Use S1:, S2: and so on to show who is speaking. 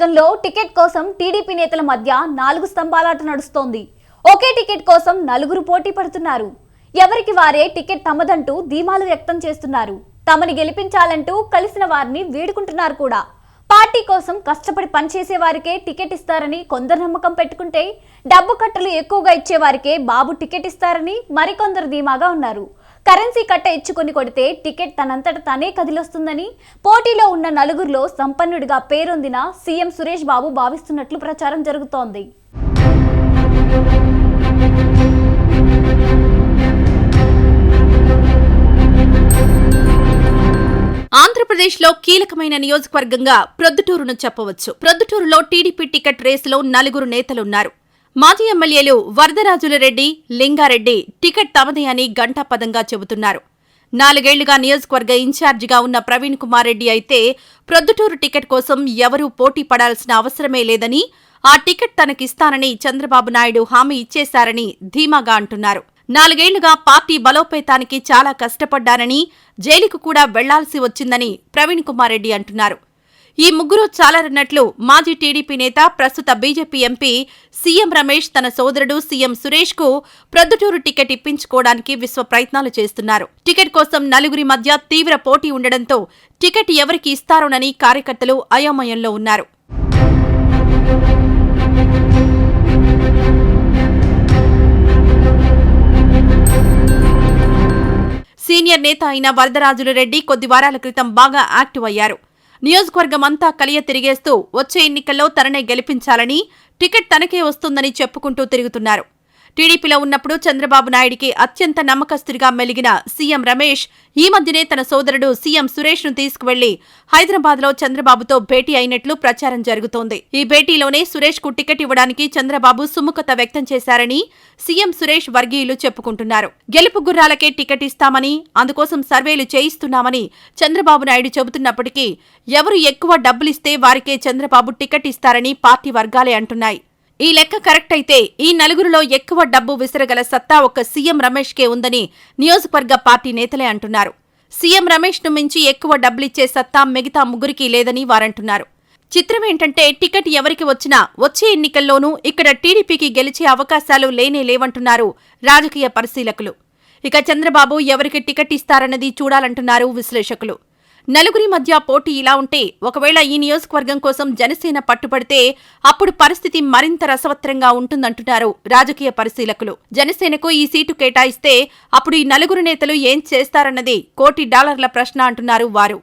S1: నియోజకవర్గంలో టికెట్ కోసం టీడీపీ నేతల మధ్య నాలుగు స్తంభాలాట నడుస్తోంది. ఒకే టికెట్ కోసం నలుగురు పోటీ పడుతున్నారు. ఎవరికి వారే టికెట్ తమదంటూ ధీమాలు వ్యక్తం చేస్తున్నారు. తమని గెలిపించాలంటూ కలిసిన వారిని వేడుకుంటున్నారు కూడా. పార్టీ కోసం కష్టపడి పనిచేసే వారికే టికెట్ ఇస్తారని కొందరు నమ్మకం పెట్టుకుంటే డబ్బు కట్టలు ఎక్కువగా ఇచ్చేవారికే బాబు టికెట్ ఇస్తారని మరికొందరు ధీమాగా ఉన్నారు. కరెన్సీ కట్ట ఇచ్చుకొని కొడితే టికెట్ తనంతట తనే కదిలొస్తుందని. పోటీలో ఉన్న నలుగురిలో సంపన్నుడిగా పేరొందిన సీఎం సురేష్ బాబు భావిస్తున్నట్లు ప్రచారం జరుగుతోంది.
S2: ఆంధ్రప్రదేశ్లో కీలకమైన నియోజకవర్గంగా ప్రొద్దుటూరును చెప్పవచ్చు. ప్రొద్దుటూరులో టీడీపీ టికెట్ రేసులో నలుగురు నేతలున్నారు. మాజీ ఎమ్మెల్యేలు వరదరాజులరెడ్డి లింగారెడ్డి టికెట్ తమదే అని గంటాపదంగా చెబుతున్నారు. నాలుగేళ్ళుగా నియోజకవర్గ ఇన్ఛార్జిగా ఉన్న ప్రవీణ్ కుమార్ రెడ్డి అయితే ప్రొద్దుటూరు టికెట్ కోసం ఎవరూ పోటీ పడాల్సిన అవసరమే లేదని ఆ టికెట్ తనకిస్తానని చంద్రబాబు నాయుడు హామీ ఇచ్చేశారని ధీమాగా అంటున్నారు. నాలుగేళ్ళుగా పార్టీ బలోపేతానికి చాలా కష్టపడ్డానని జైలుకు కూడా వెళ్ళాల్సి వచ్చిందని ప్రవీణ్ కుమార్ రెడ్డి అంటున్నారు. ఈ ముగ్గురు చాలరన్నట్లు మాజీ టీడీపీ నేత ప్రస్తుత బీజేపీ ఎంపీ సీఎం రమేష్ తన సోదరుడు సీఎం సురేష్కు ప్రొద్దుటూరు టికెట్ ఇప్పించుకోవడానికి విశ్వ ప్రయత్నాలు చేస్తున్నారు. టికెట్ కోసం నలుగురి మధ్య తీవ్ర పోటీ ఉండడంతో టికెట్ ఎవరికి ఇస్తారోనని కార్యకర్తలు అయోమయంలో ఉన్నారు. సీనియర్ నేత అయిన వరదరాజుల రెడ్డి కొద్ది వారాల క్రితం బాగా యాక్టివ్ అయ్యారు. నియోజకవర్గం అంతా కలియ తిరిగేస్తూ వచ్చే ఎన్నికల్లో తననే గెలిపించాలని టికెట్ తనకే వస్తుందని చెప్పుకుంటూ తిరుగుతున్నారు. టీడీపీలో ఉన్నప్పుడు చంద్రబాబు నాయుడికి అత్యంత నమ్మకస్తుడిగా మెలిగిన సీఎం రమేష్ ఈ మధ్యనే తన సోదరుడు సీఎం సురేష్ను తీసుకువెళ్ళి హైదరాబాద్లో చంద్రబాబుతో భేటీ అయినట్లు ప్రచారం జరుగుతోంది. ఈ భేటీలోనే సురేష్కు టికెట్ ఇవ్వడానికి చంద్రబాబు సుముఖత వ్యక్తం చేశారని సీఎం సురేష్ వర్గీయులు చెప్పుకుంటున్నారు. గెలుపు గుర్రాలకే టికెట్ ఇస్తామని అందుకోసం సర్వేలు చేయిస్తున్నామని చంద్రబాబు నాయుడు చెబుతున్నప్పటికీ ఎవరు ఎక్కువ డబ్బులిస్తే వారికే చంద్రబాబు టికెట్ ఇస్తారని పార్టీ వర్గాలే అంటున్నాయి. ఈ లెక్క కరెక్ట్ అయితే ఈ నలుగురిలో ఎక్కువ డబ్బు విసరగల సత్తా ఒక్క సీఎం రమేష్కే ఉందని నియోజకవర్గ పార్టీ నేతలే అంటున్నారు. సీఎం రమేష్ను మించి ఎక్కువ డబ్బులిచ్చే సత్తా మిగతా ముగ్గురికి లేదని వారంటున్నారు. చిత్రం ఏంటంటే టికెట్ ఎవరికి వచ్చినా వచ్చే ఎన్నికల్లోనూ ఇక్కడ టీడీపీకి గెలిచే అవకాశాలు లేనే లేవంటున్నారు రాజకీయ పరిశీలకులు. ఇక చంద్రబాబు ఎవరికి టికెట్ ఇస్తారన్నది చూడాలంటున్నారు విశ్లేషకులు. నలుగురి మధ్య పోటీ ఇలా ఉంటే ఒకవేళ ఈ నియోజకవర్గం కోసం జనసేన పట్టుబడితే అప్పుడు పరిస్థితి మరింత రసవత్రంగా ఉంటుందంటున్నారు రాజకీయ పరిశీలకులు. జనసేనకు ఈ సీటు కేటాయిస్తే అప్పుడు ఈ నలుగురు నేతలు ఏం చేస్తారన్నది కోటి డాలర్ల ప్రశ్న అంటున్నారు వారు.